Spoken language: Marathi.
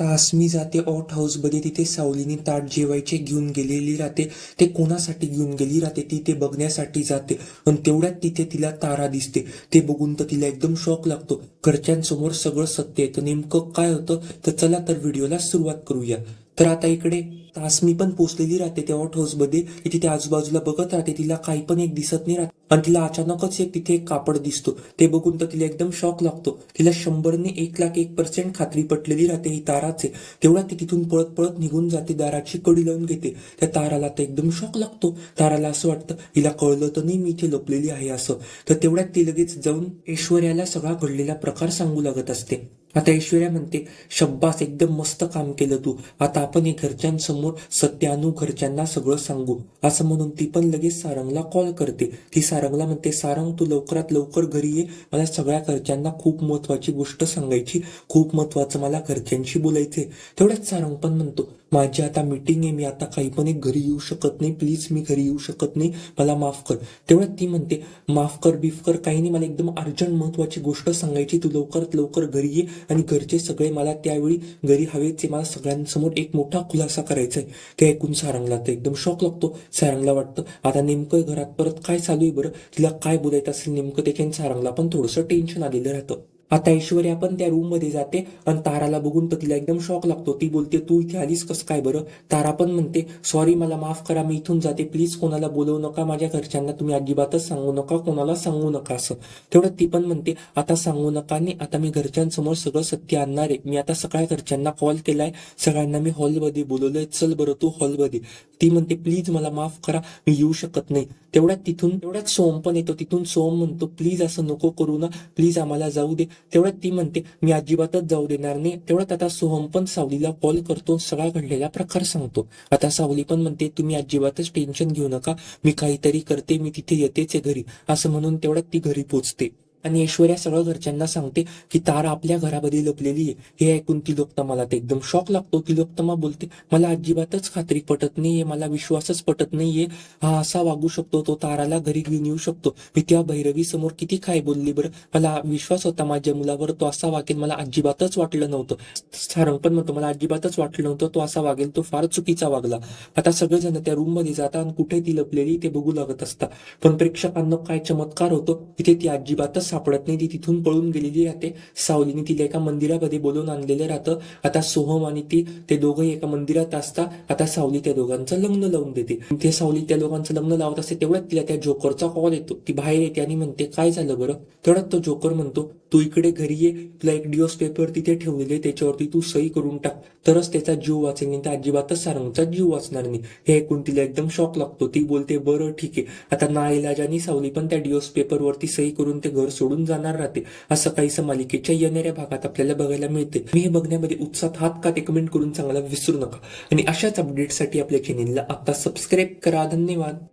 आता मी जाते ऑट हाऊसमध्ये तिथे सावलीने ताट जेवायचे घेऊन गेलेली राहते. ते कोणासाठी घेऊन गेली राहते? ती ते बघण्यासाठी जाते. पण तेवढ्यात तिथे तिला तारा दिसते. ते बघून तर तिला एकदम शॉक लागतो. घरच्यांसमोर सगळं सत्य आहे. तर नेमकं काय होतं? तर चला तर व्हिडिओला सुरुवात करूया. तर आता इकडे तासमी पण पोचलेली राहते तेव्हा ठोसमध्ये. मध्ये की तिथे आजूबाजूला बघत राहते तिला काही पण एक दिसत नाही राहत. आणि तिला अचानकच एक तिथे एक कापड दिसतो. ते बघून तर तिला एकदम शॉक लागतो. तिला शंभरने एक लाख एक पर्सेंट खात्री पटलेली राहते ही ताराचे. तेवढ्या ती तिथून पळत पळत निघून जाते दाराची कडी लावून घेते. त्या ताराला तर एकदम शॉक लागतो. ताराला असं वाटतं हिला कळलं तर नाही मी इथे लपलेली आहे असं. तर तेवढ्यात ती लगेच जाऊन ऐश्वर्याला सगळा घडलेला प्रकार सांगू लागत असते. आता ऐश्वर्या म्हणते शब्बास एकदम मस्त काम केलं तू. आता आपण हे घरच्यांसमोर सत्य आणू घरच्यांना सगळं सांगू. असं म्हणून ती पण लगेच सारंगला कॉल करते. ती सारंगला म्हणते सारंग तू लवकरात लवकर घरी ये. मला सगळ्या घरच्यांना खूप महत्वाची गोष्ट सांगायची. खूप महत्वाचं मला घरच्यांशी बोलायचंय. तेवढ्याच सारंग पण म्हणतो माझी आता मीटिंग आहे मी आता काही पण एक घरी येऊ शकत नाही प्लीज मी घरी येऊ शकत नाही मला माफ कर. तेवढ्यात ती म्हणते माफ कर बीफ कर काही नाही मला एकदम अर्जंट महत्वाची गोष्ट सांगायची तू लवकरात लवकर घरी ये आणि घरचे सगळे मला त्यावेळी घरी हवेचे मला सगळ्यांसमोर एक मोठा खुलासा करायचा आहे. ते ऐकून सारंगला तर एकदम शॉक लागतो सारंगला वाटतं आता नेमकं घरात परत काय चालू आहे बरं? तिला काय बोलायचं असेल नेमकं त्याच्याने सारंगला पण थोडंसं टेन्शन आलेलं राहतं. आता ऐश्वर्या पण त्या रूममध्ये जाते आणि ताराला बघून तर तिला एकदम शॉक लागतो. ती बोलते तू इथे आलीस कसं काय बरं? तारा पण म्हणते सॉरी मला माफ करा मी इथून जाते. प्लीज कोणाला बोलवू नका माझ्या घरच्यांना. तुम्ही अजिबातच सांगू नका कोणाला सांगू नका असं. तेवढं ती पण म्हणते आता सांगू नका नाही आता मी घरच्यांसमोर सगळं सत्य आणणार आहे. मी आता सगळ्या घरच्यांना कॉल केलाय. सगळ्यांना मी हॉलमध्ये बोलवलंय. चल बरं तू हॉलमध्ये ती म्हणते प्लीज मला माफ करा मी येऊ शकत नाही. तेवढ्यात तिथून तेवढ्यात सोम पण येतो. तिथून सोम म्हणतो प्लीज असं नको करू ना. प्लीज आम्हाला जाऊ दे. तेवढ्यात ती म्हणते मी अजिबातच जाऊ देणार नाही. तेवढ्यात आता सोहम पण सावलीला कॉल करतो सगळा घडलेला प्रकार सांगतो. आता सावली पण म्हणते तुम्ही अजिबातच टेन्शन घेऊ नका. मी काहीतरी करते मी तिथे येतेच आहे घरी. असं म्हणून तेवढ्यात ती घरी पोचते. आणि ऐश्वर्या सगळं घरच्यांना सांगते की तारा आपल्या घरामध्ये लपलेली आहे. हे ऐकून तिलोत्तमाला ते एकदम शॉक लागतो. तिलोत्तमा बोलते मला अजिबातच खात्री पटत नाहीये. मला विश्वासच पटत नाहीये. हा असा वागू शकतो. तो ताराला घरी घेऊन येऊ शकतो. मी त्या भैरवी समोर किती काय बोलली बरं. मला विश्वास होता माझ्या मुलावर. तो असा वागेल. मला अजिबातच वाटलं नव्हतं. सारंग पण म्हणतो मला अजिबातच वाटलं नव्हतं. तो असा वागेल. तो फार चुकीचा वागला. आता सगळेजण त्या रूममध्ये जातात आणि कुठे ती लपलेली ते बघू लागत असतात. पण प्रेक्षकांना काय चमत्कार होतो तिथे ती अजिबातच सापडत नाही. ती तिथून पळून गेलेली राहते. सावलीने तिला एका मंदिरामध्ये बोलवून आणलेलं राहतं. आता सोहम आणि ती ते दोघंही एका मंदिरात असता. आता सावली त्या दोघांचं लग्न लावून देते. ते सावली त्या दोघांचं लग्न लावत असते तेवढ्यात तिला त्या जोकरचा कॉल येतो. ती बाहेर येते आणि म्हणते काय झालं बरं? तेवढ्यात तो जोकर म्हणतो तू इकडे घरी ये. तुला एक डिओस पेपर तिथे ठेवलेले त्याच्यावरती तू सही करून टाक. तरच त्याचा जीव वाचेल नाही तर अजिबातच सारंगचा जीव वाचणार नाही. हे ऐकून तिला एकदम शॉक लागतो. ती बोलते बरं ठीक आहे. आता नाईलाजानी सावली पण त्या डिओस पेपरवरती सही करून ते घर सोडून जाणार राहते. असं काहीसं मालिकेच्या येणाऱ्या भागात आपल्याला बघायला मिळते. मी हे बघण्यामध्ये उत्साहात हात का ते कमेंट करून चांगला विसरू नका. आणि अशाच अपडेटसाठी आपल्या चॅनेलला आता सबस्क्राईब करा. धन्यवाद.